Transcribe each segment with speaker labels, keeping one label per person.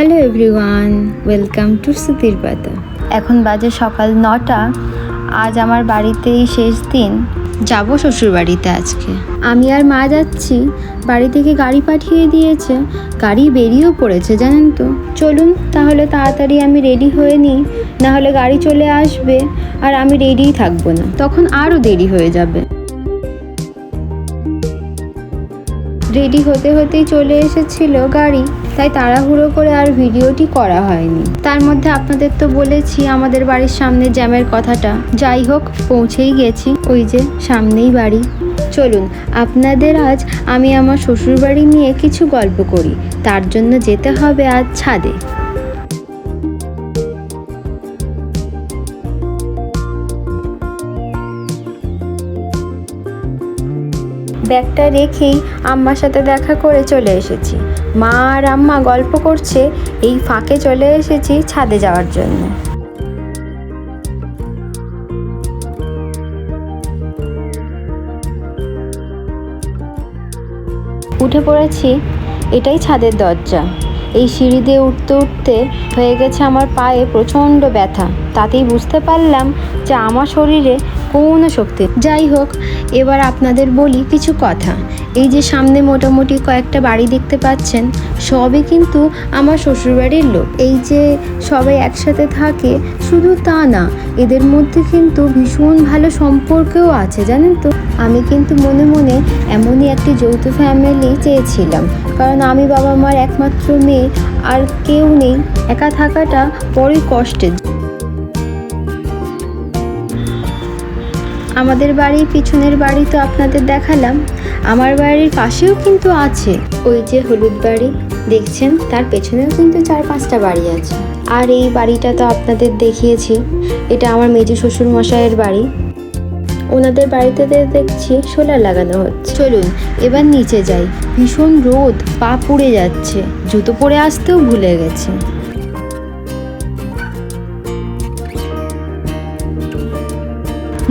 Speaker 1: Hello everyone, welcome to সুতির পাতা এখন বাজে সকাল নটা, আজ আমার বাড়িতেই শেষ দিন। যাব শ্বশুর বাড়িতে আজকে। আমি আর মা যাচ্ছি, বাড়ি থেকে গাড়ি পাঠিয়ে দিয়েছে, গাড়ি বেরিয়েও পড়েছে, জানেন তো। চলুন, তাহলে তাড়াতাড়ি আমি রেডি হয়ে নিই না হলে গাড়ি চলে আসবে, আর আমি রেডিই থাকব না। তখন আরও দেরি হয়ে যাবে। রেডি হতে হতেই চলে এসেছিল গাড়ি। তাই তাড়াহুড়ো করে আর ভিডিওটি করা হয়নি। তার মধ্যে আপনাদের তো বলেছি আমাদের বাড়ির সামনে জ্যামের কথাটা। যাই হোক, পৌঁছেই গেছি ওই যে সামনেই বাড়ি। চলুন, আপনাদের আজ আমি আমার শ্বশুরবাড়ি নিয়ে কিছু গল্প করি। তার জন্য যেতে হবে আজ ছাদে। ব্যাগটা রেখেই আম্মার সাথে দেখা করে চলে এসেছি। মা আর আম্মা গল্প করছে এই ফাঁকে চলে এসেছি ছাদে যাওয়ার জন্য। উঠে পড়েছি, এটাই ছাদের দরজা। এই সিঁড়ি দিয়ে উঠতে উঠতে হয়ে গেছে আমার পায়ে প্রচণ্ড ব্যথা। তাতেই বুঝতে পারলাম যে আমার শরীরে কোনো শক্তি। যাই হোক, এবার আপনাদের বলি কিছু কথা। এই যে সামনে মোটামুটি কয়েকটা বাড়ি দেখতে পাচ্ছেন, সবই কিন্তু আমার শ্বশুরবাড়ির লোক। এই যে সবাই একসাথে থাকে, শুধু তা না, এদের মধ্যে কিন্তু ভীষণ ভালো সম্পর্কও আছে, জানেন তো? আমি কিন্তু মনে মনে এমনই একটি যৌথ ফ্যামিলি চেয়েছিলাম। কারণ আমি বাবা মার একমাত্র মেয়ে, আর কেউ নেই। একা থাকাটা বড়ই কষ্টের। আমাদের বাড়ির পিছনের বাড়ি তো আপনাদের দেখালাম। আমার বাড়ির পাশেও কিন্তু আছে। ওই যে হলুদ বাড়ি, দেখছেন? তার পেছনেও কিন্তু চার পাঁচটা বাড়ি আছে। আর এই বাড়িটা তো আপনাদের দেখিয়েছি। এটা আমার মেজো শ্বশুর মশাইয়ের বাড়ি। ওনাদের বাড়িতে দেখছি সোলার লাগানো হচ্ছে। চলুন, এবার নিচে যাই। ভীষণ রোদ, পা পুড়ে যাচ্ছে। জুতো পরে আসতেও ভুলে গেছি।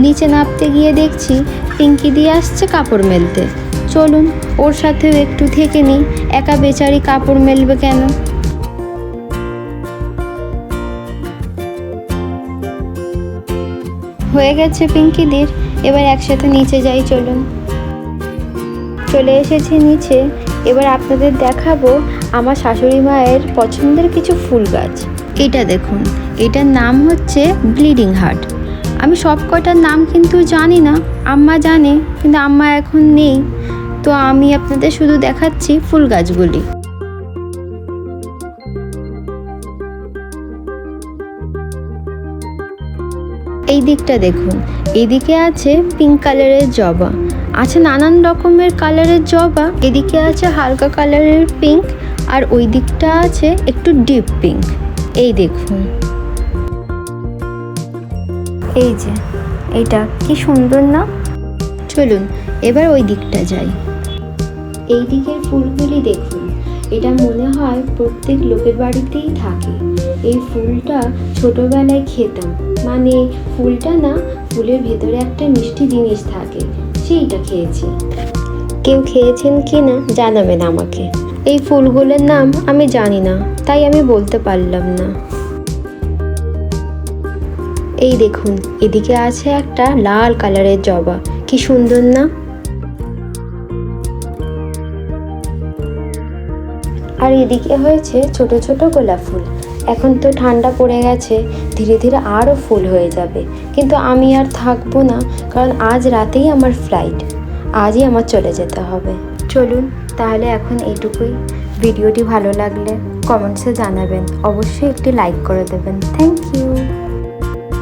Speaker 1: নিচে নামতে গিয়ে দেখছি পিঙ্কি দিয়ে আসছে কাপড় মেলতে। চলুন, ওর সাথেও একটু থেকে নিই, একা বেচারি কাপড় মেলবে কেন? হয়ে গেছে পিঙ্কিদির, এবার একসাথে নিচে যাই, চলুন। চলে এসেছি নিচে, এবার আপনাদের দেখাবো আমার শাশুড়ি মায়ের পছন্দের কিছু ফুল গাছ। এটা দেখুন, এটার নাম হচ্ছে ব্লিডিং হার্ট। আমি সব কটার নাম কিন্তু জানি না। আম্মা জানে, কিন্তু আম্মা এখন নেই। তো আমি আপনাদের শুধু দেখাচ্ছি ফুল গাছগুলি। এই দিকটা দেখুন, এদিকে আছে পিঙ্ক কালারের জবা, আছে নানান রকমের কালারের জবা, এদিকে আছে হালকা কালারের পিঙ্ক আর ওই দিকটা আছে একটু ডিপ পিঙ্ক এই দেখুন। এই যে এটা কি সুন্দর না? চলুন, এবার ওই দিকটা যাই। এই দিকের ফুলগুলি দেখুন, এটা মনে হয় প্রত্যেক লোকের বাড়িতেই থাকে। এই ফুলটা ছোটবেলায় খেতাম। মানে ফুলটা না, ফুলের ভেতরে একটা মিষ্টি জিনিস থাকে, সেইটা খেয়েছি। কেউ খেয়েছেন কি না, জানাবেন আমাকে। এই ফুলগুলোর নাম আমি জানি না, তাই আমি বলতে পারলাম না। এই দেখুন, এদিকে আছে একটা লাল কালারের জবা। কি সুন্দর না? আর এদিকে হয়েছে ছোট ছোট গোলাপ ফুল। এখন তো ঠান্ডা পড়ে গেছে, ধীরে ধীরে আরও ফুল হয়ে যাবে। কিন্তু আমি আর থাকব না, কারণ আজ রাতেই আমার ফ্লাইট আজই আমার চলে যেতে হবে। চলুন, তাহলে এখন এইটুকুই। ভিডিওটি ভালো লাগলে কমেন্টসে জানাবেন। অবশ্যই একটি লাইক করে দেবেন। Thank you